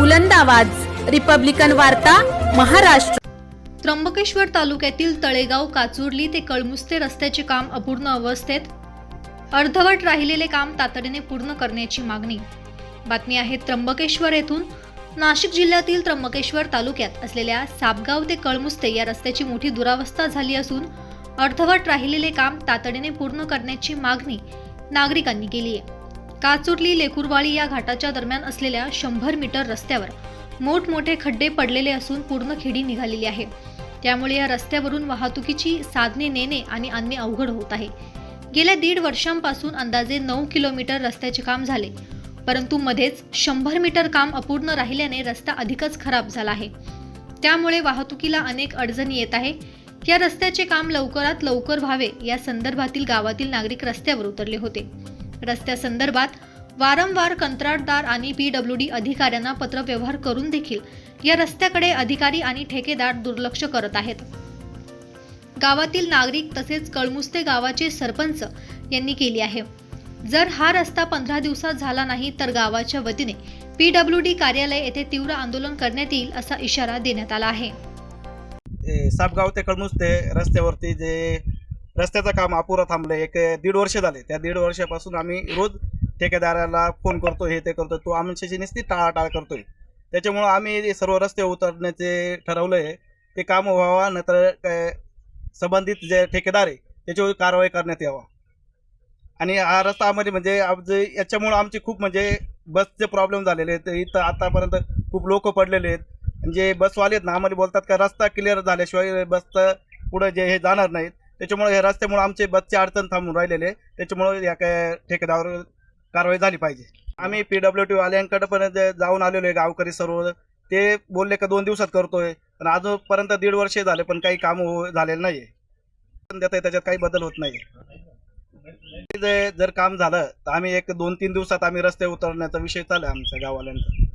बुलंद आवाज. रिपब्लिकन वार्ता महाराष्ट्र. त्र्यंबकेश्वर तालुक्यातील तळेगाव काचुर्ली ते कळमुस्ते रस्त्याचे काम अपूर्ण अवस्थेत अर्धवट राहिलेले काम तातडीने पूर्ण करण्याची मागणी. बातमी आहे त्र्यंबकेश्वर येथून. नाशिक जिल्ह्यातील त्र्यंबकेश्वर तालुक्यात असलेल्या सापगाव ते कळमुस्ते या रस्त्याची मोठी दुरावस्था झाली असून अर्धवट राहिलेले काम तातडीने पूर्ण करण्याची मागणी नागरिकांनी केली आहे. काचुर्ली लेकुरवाळी या घाटाच्या दरम्यान असलेल्या शंभर मीटर रस्त्यावर मोठमोठे खड्डे पडलेले असून पूर्ण खेडी निघालेली आहे. त्यामुळे या रस्त्यावरून वाहतुकीची साधने नेणे आणि आणणे अवघड होत आहे. गेल्या दीड वर्षांपासून अंदाजे नऊ किलोमीटर रस्त्याचे काम झाले. परंतु मध्येच शंभर मीटर काम अपूर्ण राहिल्याने रस्ता अधिकच खराब झाला आहे. त्यामुळे वाहतुकीला अनेक अडचणी येत आहे. या रस्त्याचे काम लवकरात लवकर व्हावे या संदर्भातील गावातील नागरिक रस्त्यावर उतरले होते. रस्त्यासंदर्भात वारंवार कंत्राटदार आणि पीडब्ल्यू डी अधिकाऱ्यांना पत्रव्यवहार करून देखील या रस्त्याकडे अधिकारी आणि ठेकेदार दुर्लक्ष करत आहेत. गावातील नागरिक तसेच कळमुस्ते गावाचे सरपंच यांनी केली आहे. जर हा रस्ता पंधरा दिवसात झाला नाही तर गावाच्या वतीने पीडब्ल्यू डी कार्यालय येथे तीव्र आंदोलन करण्यात येईल असा इशारा देण्यात आला आहे. सापगाव ते कळमुस्ते रस्त्यावरती जे रस्त्याचं काम अपुरा थांबलं. एक दीड वर्ष झाले. त्या दीड वर्षापासून आम्ही रोज ठेकेदाराला फोन करतो हे ते करतो तो आमच्याशी नुसती टाळाटाळ करतोय. त्याच्यामुळं आम्ही सर्व रस्ते उतरण्याचे ठरवलं आहे ते काम व्हावा नंतर काय संबंधित जे ठेकेदार आहे त्याच्यावर कारवाई करण्यात यावा. आणि हा रस्ता आम्हाला म्हणजे याच्यामुळं आमचे खूप म्हणजे बसचे प्रॉब्लेम झालेले आहेत. इथं आतापर्यंत खूप लोक पडलेले आहेत. म्हणजे जे बसवाले आहेत ना आम्हाला बोलतात का रस्ता क्लिअर झाल्याशिवाय बसचं पुढं जे हे जाणार नाहीत. त्याच्यामुळे हे रस्त्यामुळे आमचे बसचे अडचण थांबून राहिलेले त्याच्यामुळे या काय ठेकेदारावर कारवाई झाली पाहिजे. आम्ही पी डब्ल्यू टी वाल्यांकडे पण जाऊन आलेलो आहे गावकरी सर्व. ते बोलले का दोन दिवसात करतोय. पण अजूनपर्यंत दीड वर्ष झाले पण काही काम हो झालेलं नाही देत आहे त्याच्यात काही बदल होत नाही जर काम झालं तर आम्ही एक दोन तीन दिवसात आम्ही रस्ते उतरण्याचा विषय चालू आहे आमच्या गाववाल्यांचा.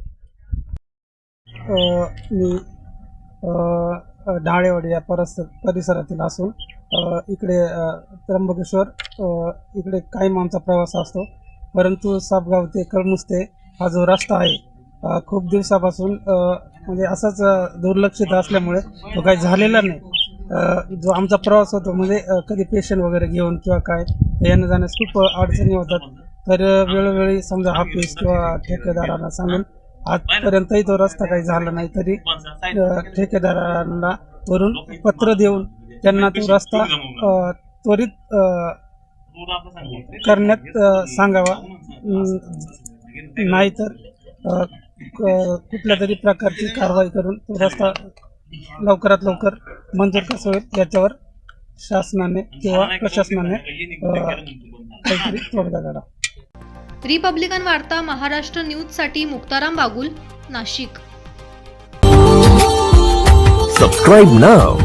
मी ढाळेवाडी या परस परिसरातील असून इकडे त्र्यंबकेश्वर इकडे कायम आमचा प्रवास असतो. परंतु सापगाव ते कळमुस्ते हा जो रस्ता आहे खूप दिवसापासून म्हणजे असाच दुर्लक्षित असल्यामुळे तो काही झालेला नाही. जो आमचा प्रवास होतो म्हणजे कधी पेशंट वगैरे घेऊन किंवा काय येणं जाण्यास खूप अडचणी होतात. तर वेळोवेळी समजा ऑफिस किंवा ठेकेदारांना सांगून आजपर्यंतही तो रस्ता काही झाला नाही तरी ठेकेदारांना वरून पत्र देऊन त्यांना तो रस्ता त्वरित करण्यात सांगावा. अं, नाहीतर अ, क- कुठल्या तरी प्रकारची कारवाई करून तो रस्ता लवकरात लवकर मंजूर कसा होईल याच्यावर शासनाने किंवा प्रशासनाने काहीतरी तोडगा काढा. रिपब्लिकन वार्ता महाराष्ट्र न्यूजसाठी मुक्ताराम बागुल नाशिक. Subscribe now